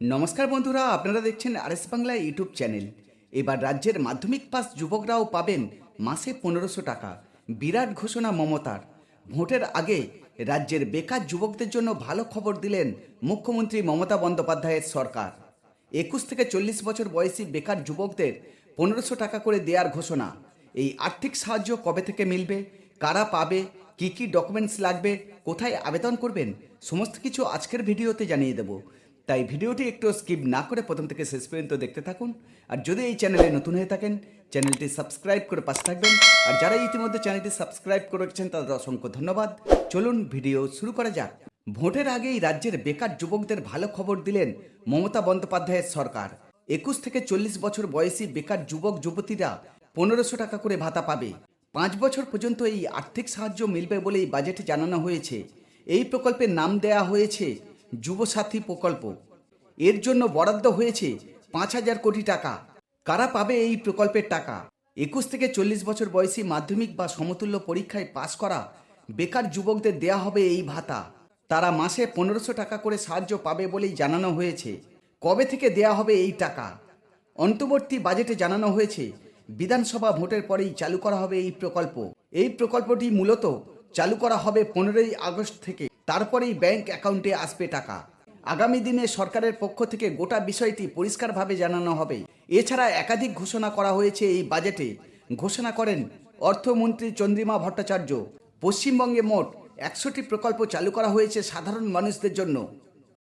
নমস্কার বন্ধুরা, আপনারা দেখছেন আরএস বাংলা ইউটিউব চ্যানেল। এবার রাজ্যের মাধ্যমিক পাস যুবকরাও পাবেন মাসে পনেরোশো টাকা। বিরাট ঘোষণা মমতার। ভোটের আগে রাজ্যের বেকার যুবকদের জন্য ভালো খবর দিলেন মুখ্যমন্ত্রী মমতা বন্দ্যোপাধ্যায়ের সরকার। একুশ থেকে চল্লিশ বছর বয়সী বেকার যুবকদের পনেরোশো টাকা করে দেওয়ার ঘোষণা। এই আর্থিক সাহায্য কবে থেকে মিলবে? কারা পাবে? কি কি ডকুমেন্টস লাগবে? কোথায় আবেদন করবেন? সমস্ত কিছু আজকের ভিডিওতে জানিয়ে দেব। তাই ভিডিওটি একটু স্কিপ না করে প্রথম থেকে শেষ পর্যন্ত দেখতে থাকুন। আর যদি এই চ্যানেলে নতুন হয়ে থাকেন, চ্যানেলটি সাবস্ক্রাইব করে পাশে থাকবেন। আর যারা ইতিমধ্যে চ্যানেলটি সাবস্ক্রাইব করেছেন তাদের অসংখ্য ধন্যবাদ। চলুন ভিডিও শুরু করা যাক। ভোটের আগেই রাজ্যের বেকার যুবকদের ভালো খবর দিলেন মমতা বন্দ্যোপাধ্যায়ের সরকার। একুশ থেকে চল্লিশ বছর বয়সী বেকার যুবক যুবতীরা পনেরোশো টাকা করে ভাতা পাবে। পাঁচ বছর পর্যন্ত এই আর্থিক সাহায্য মিলবে বলেই বাজেটে জানানো হয়েছে। এই প্রকল্পের নাম দেয়া হয়েছে যুবসাথী প্রকল্প। এর জন্য বরাদ্দ হয়েছে পাঁচ হাজার কোটি টাকা। কারা পাবে এই প্রকল্পের টাকা? একুশ থেকে চল্লিশ বছর বয়সী মাধ্যমিক বা সমতুল্য পরীক্ষায় পাশ করা বেকার যুবকদের দেয়া হবে এই ভাতা। তারা মাসে পনেরোশো টাকা করে সাহায্য পাবে বলেই জানানো হয়েছে। কবে থেকে দেয়া হবে এই টাকা? অন্তর্বর্তী বাজেটে জানানো হয়েছে, বিধানসভা ভোটের পরেই চালু করা হবে এই প্রকল্প। এই প্রকল্পটি মূলত চালু করা হবে পনেরোই আগস্ট থেকে। তারপরেই ব্যাংক অ্যাকাউন্টে আসবে টাকা। আগামী দিনে সরকারের পক্ষ থেকে গোটা বিষয়টি পরিষ্কারভাবে জানানো হবে। এছাড়া একাধিক ঘোষণা করা হয়েছে এই বাজেটে। ঘোষণা করেন অর্থমন্ত্রী চন্দ্রিমা ভট্টাচার্য। পশ্চিমবঙ্গে মোট একশোটি প্রকল্প চালু করা হয়েছে সাধারণ মানুষদের জন্য।